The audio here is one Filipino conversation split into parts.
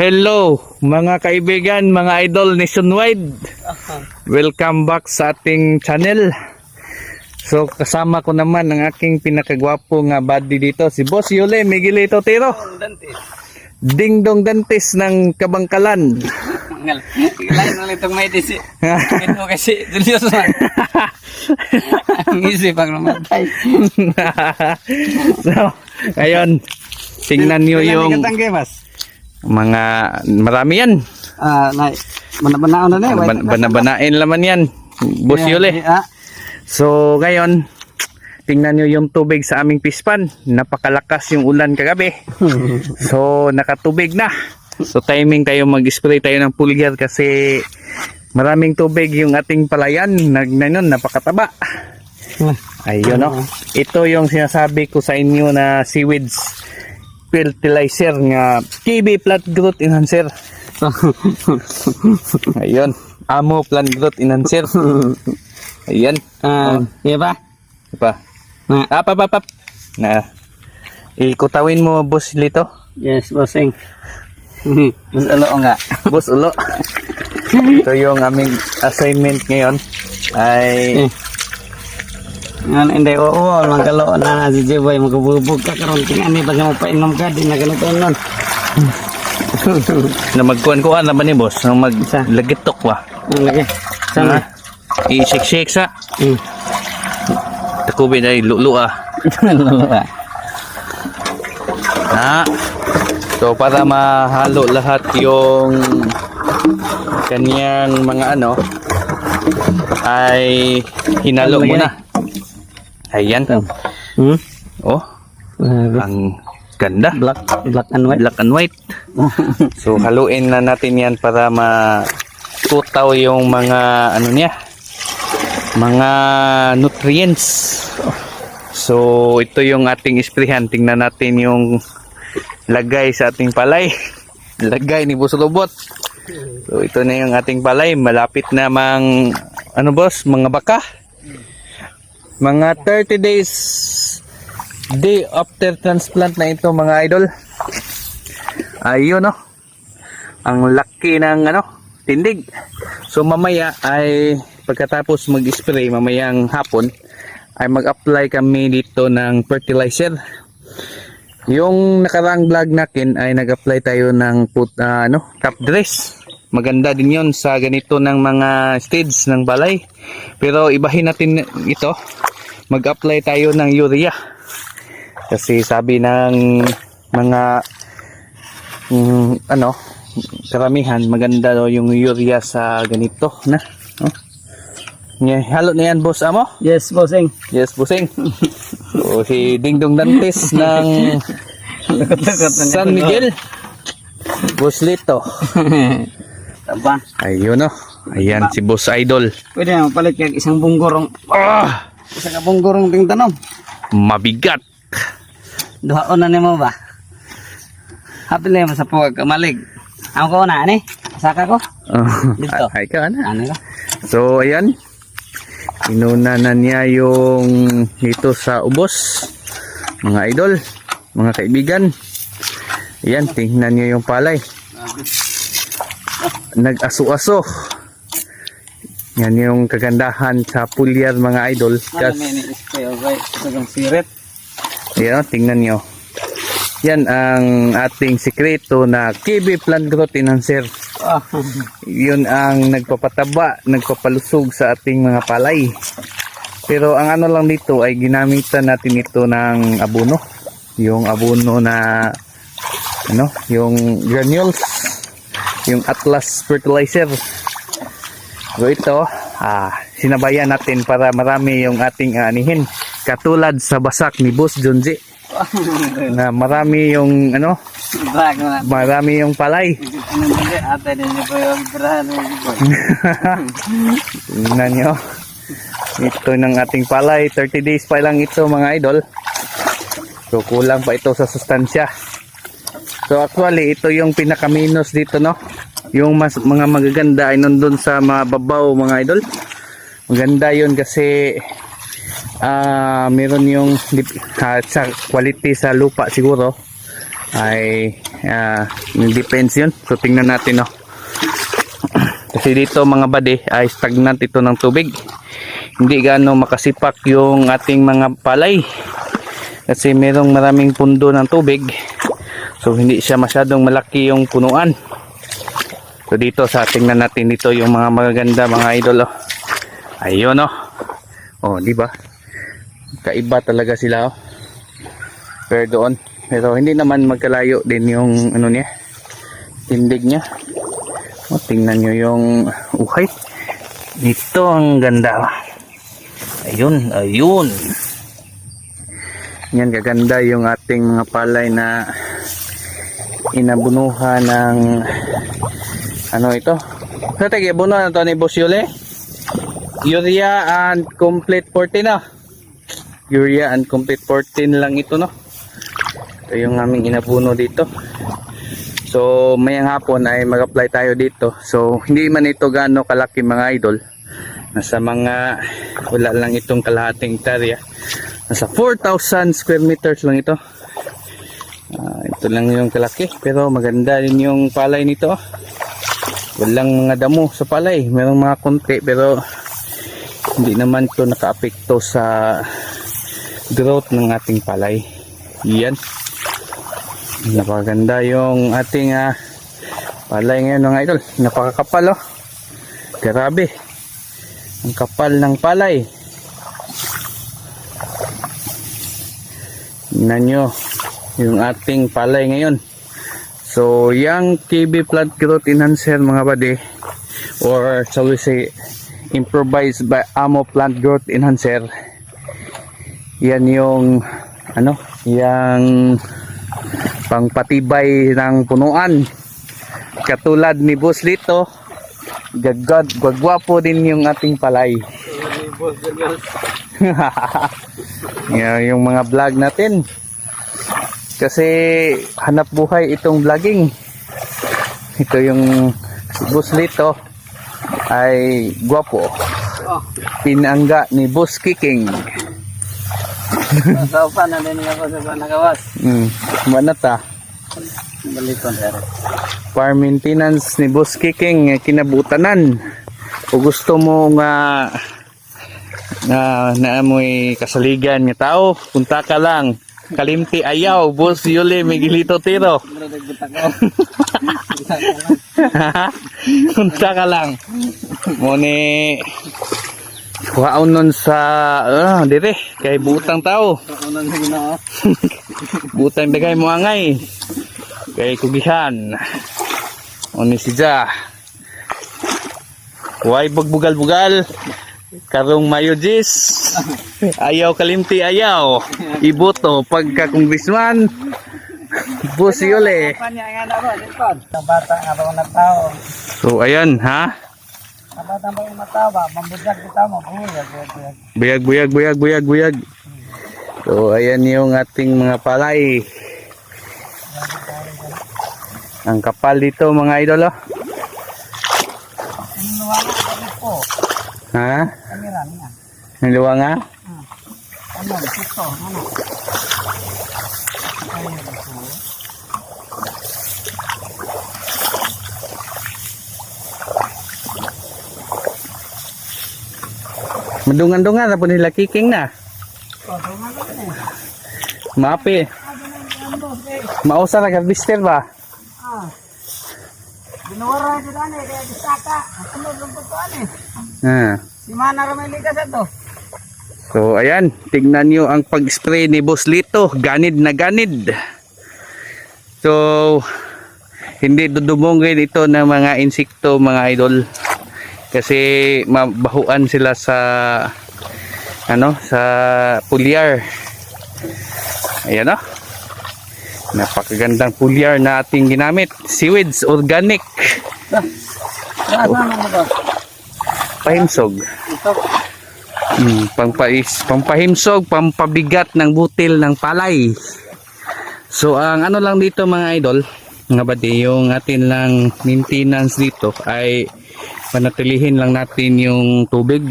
Hello mga kaibigan, mga idol nationwide. Welcome back sa ating channel. So kasama ko naman ang aking pinakagwapo nga buddy dito, si Boss Yule Miguelito Tiro. Ding dong dantes ng Kabangkalan. Lain ulit itong may disi. Ito kasi, Julius man. Ang isip ang namatay. so, ngayon, tingnan niyo yung mas. Mga marami yan. Ah, na, manabanaon na na. eh. Ban- Banabanain laman yan. Boss Yule. Ah, So ngayon, tingnan nyo yung tubig sa aming pispan. Napakalakas yung ulan kagabi. So nakatubig na. So timing tayo mag-spray tayo ng pulgar kasi maraming tubig yung ating palayan. Nag, na napakataba. Ayun no. Ito yung sinasabi ko sa inyo na seaweeds fertilizer nga KB plant growth enhancer. Ayun. Amo plant growth enhancer. Ayan. Ah, iya ba? Pa. Na, Up, up, up, up. Na. Ikutawin mo, boss Lito. yes, bossing. Mas alo nga. Boss Ulo. Ito yung aming assignment ngayon. Ay, Nga hindi, oo, magkalo na na si Jiboy, magkabubog ka karon ting ani pag mo painom ka, di na ganito nun. na magkuhan-kuhan naman ni boss. Na maglagitok wa. Ang lagi. Sana. Ha? I-shake-shake sa. Hmm. Takubi na lulu ah. Lalo ba? Ha? So, para mahalo lahat yung kanyang mga ano, ay hinalo Ano mo yan? na. Ayan. Hmm? Oh, Uh, ang ganda. black, black and white. Black and white. So haluin na natin yan para matutaw yung mga ano niya. Mga nutrients. So ito yung ating isprihan. Tingnan natin yung lagay sa ating palay. Lagay ni Boss Robot. So ito na yung ating palay. Malapit na mang ano boss, mga baka. Mga 30 days day after transplant na ito mga idol. Ayun no. Ang laki ng ano, tindig. So mamaya ay pagkatapos mag-spray mamayang hapon ay mag-apply kami dito ng fertilizer. Yung nakaraang vlog natin ay nag-apply tayo ng put, ah, ano, top dress. Maganda din yon sa ganito ng mga stage ng balay. Pero ibahin natin ito. Mag-apply tayo ng urea. Kasi sabi ng mga mm, ano, karamihan maganda daw yung urea sa ganito na. Oh. Yeah, halo na yan, boss amo? Yes, bossing. Yes, bossing. so, si Dingdong Dantes ng San Miguel. Boss Lito. Taba. Ayun no. Ayan si Boss Idol. Pwede na mapalit kag isang bunggorong. Ah, Isa ka bunggorong ting tanom. mabigat. Duhaon na nimo ba? Hapil na sa puwag kamalig. Ako ko na ani. Saka ko. Ah, Dito. ay ka na. Ano? So, ayan. Inuna na niya yung dito sa ubos. Mga idol, mga kaibigan. Ayan, tingnan niyo yung palay. Nag-aso-aso. Yan yung kagandahan sa pulyar mga idol. Ano Kas, sirit. Ayan, tingnan nyo. Yan ang ating sikreto na KB Plant Growth Enhancer. Ah. yun ang nagpapataba, nagpapalusog sa ating mga palay. Pero ang ano lang dito ay ginamitan natin ito ng abono. Yung abono na ano, yung granules, yung Atlas fertilizer. So ito, ah, sinabayan natin para marami yung ating anihin. Katulad sa basak ni Boss Junji na marami yung ano, marami yung palay. Ano ba di? Ate din niyo po yung birahan mo. Tingnan nyo. Ito ng ating palay. 30 days pa lang ito mga idol. So kulang pa ito sa sustansya. So actually ito yung pinakaminos dito no. Yung mas, mga magaganda ay nandun sa mga babaw mga idol. Maganda yun kasi ah meron yung ah, sa quality sa lupa siguro ay Ah, depends yun. So tingnan natin no. Kasi dito mga bade ay stagnant ito ng tubig. Hindi gaano makasipak yung ating mga palay. Kasi merong maraming pundo ng tubig. So hindi siya masyadong malaki yung punuan. So dito sa tingnan natin dito yung mga magaganda mga idol oh. Ayun oh. Oh, di ba? Kaiba talaga sila oh. Pero doon, pero hindi naman magkalayo din yung ano niya. Tindig niya. O, tingnan nyo yung uhay. Dito ang ganda. Ayun, ayun. Yan, gaganda yung ating mga palay na inabunuhan ng ano ito? Sa tagi, buno na to ni Boss Yule? Urea and complete 14 na. Urea and complete 14 lang ito no. Ito yung aming inabuno dito. So, mayang hapon ay mag-apply tayo dito. So, hindi man ito gaano kalaki mga idol. Nasa mga, wala lang itong kalahating hektarya. Nasa 4,000 square meters lang ito. Ah, ito lang yung kalaki. Pero maganda din yung palay nito. Walang mga damo sa palay. Merong mga konti pero hindi naman ito naka-apekto sa growth ng ating palay. Yan. Napakaganda yung ating ah, palay ngayon mga idol. Napakakapal oh. Grabe. Ang kapal ng palay. Tingnan nyo yung ating palay ngayon. So, yung KB plant growth enhancer mga bade or shall we say improvised by Amo plant growth enhancer. Yan yung ano yung pangpatibay ng punuan. Katulad ni Boss Lito gagad gagwapo din yung ating palay. Yan yung mga vlog natin kasi hanap buhay itong vlogging. Ito yung si Boss Lito ay gwapo. Oh, pinangga ni Boss Kiking. Sa pa na din ako sa panagawas. mm, manata. Baliton sir. farm maintenance ni Boss Kiking eh, kinabutanan. O gusto mo nga na naamoy kasaligan nga tao punta ka lang kalimti ayaw Boss Yuli Miguelito Tiro. Punta ka lang. Mo ni kuhaon nun sa ah, dire kay butang tao. Butang dagay mo angay. Kay kugihan. O ni si Ja. Huwag bugbugal-bugal karong mayo jis ayaw kalimti ayaw. Iboto pagka congressman Boss Yole so ayan ha? Buyag buyag buyag buyag buyag. So ayan yung ating mga palay. Ang kapal dito mga idol oh. Ha Kamera niya. ang luwa nga Ano, sito, ano? Ayun, ito. madungan-dungan na po nila kiking na eh. mausa na garbister ba. Binuwara sa dani, kaya bisaka. Ang sunod lang po ano eh. ha. Si Mana Ramay Ligas ito. So ayan, tignan nyo ang pag-spray ni Boss Lito, ganid na ganid. So hindi dudumungin ito ng mga insekto mga idol. Kasi mabahuan sila sa ano, sa pulyar. Ayan o. Napakagandang pulyar na ating ginamit. Seaweeds organic. Mo ba? Pahimsog. Hmm, pampais, pampahimsog, pampabigat ng butil ng palay. So ang ano lang dito mga idol, mga badi, yung atin lang maintenance dito ay panatilihin lang natin yung tubig.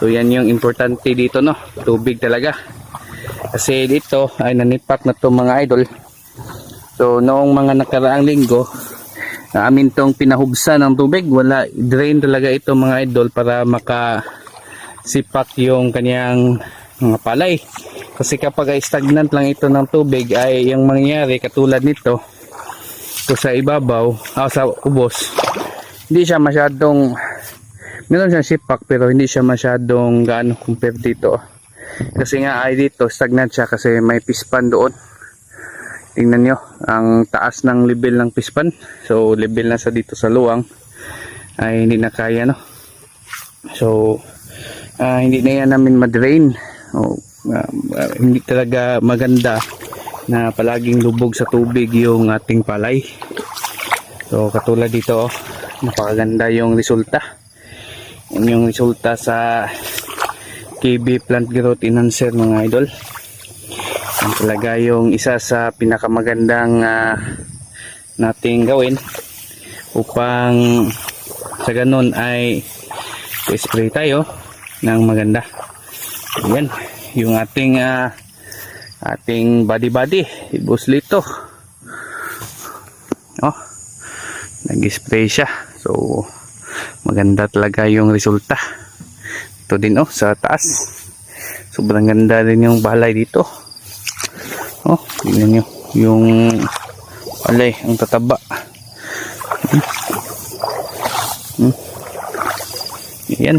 So yan yung importante dito no, tubig talaga. Kasi dito ay nanipak na to mga idol. So noong mga nakaraang linggo, na amin tong pinahubsa ng tubig, wala drain talaga ito mga idol para maka sipak yung kanyang mga palay. Kasi kapag stagnant lang ito ng tubig ay yung mangyayari katulad nito ito sa ibabaw, ah, sa ubos, hindi siya masyadong meron siyang sipak pero hindi siya masyadong gaano compare dito. Kasi nga ay dito stagnant siya kasi may pispan doon. Tingnan nyo, ang taas ng level ng pispan. So, level na sa dito sa luwang ay hindi na kaya, no? So, ah, hindi na yan namin madrain. O, ah, ah, hindi talaga maganda na palaging lubog sa tubig yung ating palay. So, katulad dito, oh, napakaganda yung resulta. Yung resulta sa KB Plant Growth Enhancer mga idol. Yan talaga yung isa sa pinakamagandang ah, nating gawin upang sa ganun ay spray tayo ng maganda. Yan, yung ating ah, ating body body, ibuslito. Oh, nag-spray siya. So, maganda talaga yung resulta. Ito din oh, sa taas. Sobrang ganda din yung balay dito. Oh, tingnan nyo. Yung alay, ang tataba. Hmm. Hmm. Yan.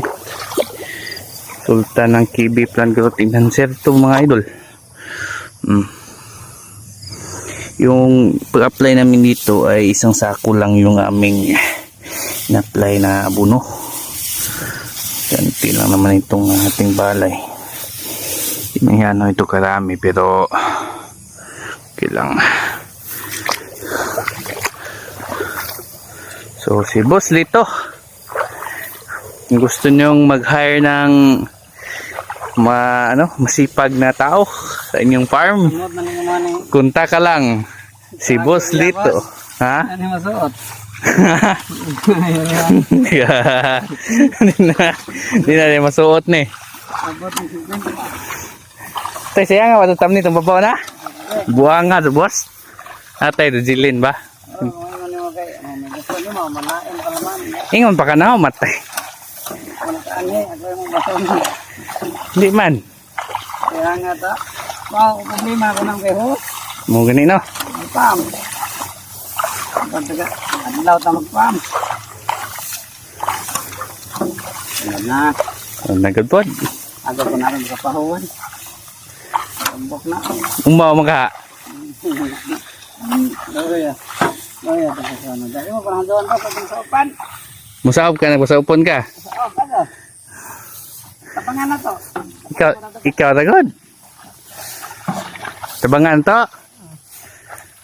Resulta ng KB Plant Growth Enhancer to mga idol. Hmm. Yung pag-apply namin dito ay isang sako lang yung aming na-apply na abono. Ganti lang naman itong ating balay. Hindi yan, ito karami pero okay lang. So si Boss Lito, gusto nyong mag-hire ng ma, ano, masipag na tao sa inyong farm, kunta ka lang si Boss Lito. Ha? Ano masuot? Hindi na, hindi na rin masuot ni. Tay, saya nga matutam ni itong babaw na. Buang nga, boss. Atay, dujilin ba? Ingon pa ka na, matay. Hindi man. Kaya nga ta. Wow, problema ako ng behos. Mo gani no. Pam. Pagdaga, adlaw ta mag-pam. Ano na, Oh, Nagod po. ako ko na rin sa pahuwan. Tambok na. Mga. Daya. Daya, dahil sa ano. Dahil mo parang doon pa pag sa upan. Musaob ka na, musaopon ka. Sa upan oh. Tapangan na to. Ikaw, ikaw nagod. Tabangan to.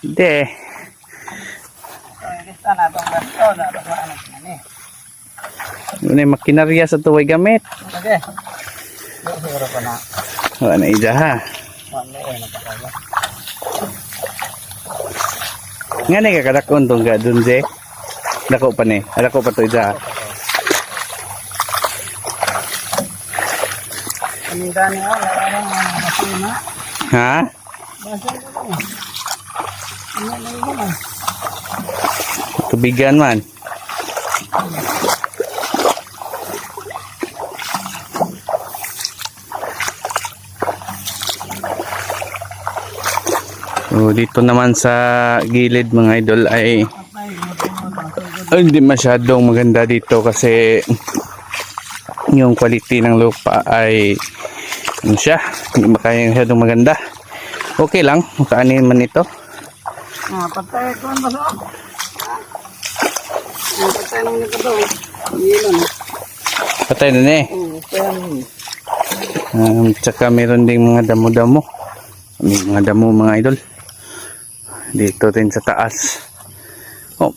Hindi. So, ilista na itong gasto. Na ito sa anak na ni. Yun ay makinarya sa tuway gamit. Okay. Di siguro pa na. Wala na ija ha. Wala eh, napakawa. Nga na kakadakon tong ga dun je. Dako pa ni. Dako pa to ija. Paminta niya, wala mga masina. Ha? Ko lang. Ano na ah. Tubigan man. So, dito naman sa gilid mga idol ay ay, hindi masyadong maganda dito kasi yung quality ng lupa ay ano siya, hindi makaya masyadong maganda. Okay lang, makaanin man ito. Ah, patay ko ang patay nang nito to. Yelo na. Patay na na eh. Oh, kaya nang. Um, tsaka meron ding mga damo-damo. May mga damo mga idol. Dito rin sa taas. Oh.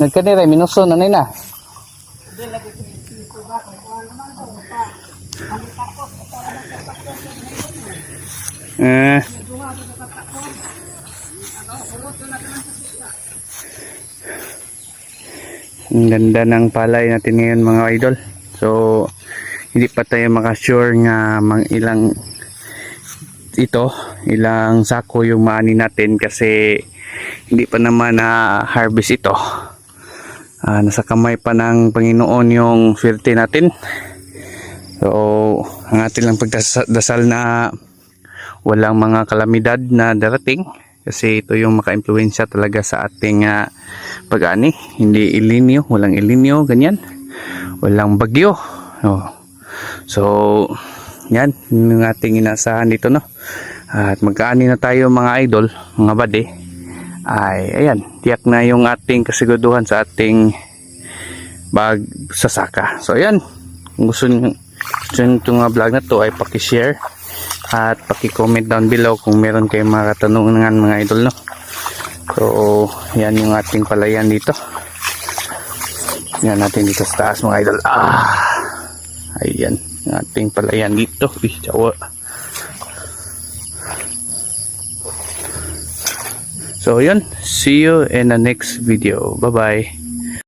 Nagkanira, minuso na na. Eh. Ang ganda ng palay natin ngayon mga idol. So, hindi pa tayo makasure nga mang ilang ito, ilang sako yung maani natin kasi hindi pa naman na harvest ito. Ah, nasa kamay pa ng Panginoon yung swerte natin. So, ang atin lang pagdasal na walang mga kalamidad na darating kasi ito yung maka-impluensya talaga sa ating ah, pag-ani. Hindi ilinyo, walang ilinyo, ganyan. Walang bagyo. Oh. So, yan, yun yung ating inasahan dito, no? At magkaani na tayo mga idol, mga bade. Ay, ayan, tiyak na yung ating kasiguduhan sa ating bag sasaka. So, ayan, kung gusto nyo, gusto nyo itong ah, vlog na to ay pakishare at paki-comment down below kung meron kayong mga katanungan mga idol, no? So, yan yung ating palayan dito. Yan natin dito sa taas mga idol. Ah! Ayan. Yung ating palayan dito. Ih, tsawa. So, yun. See you in the next video. Bye-bye.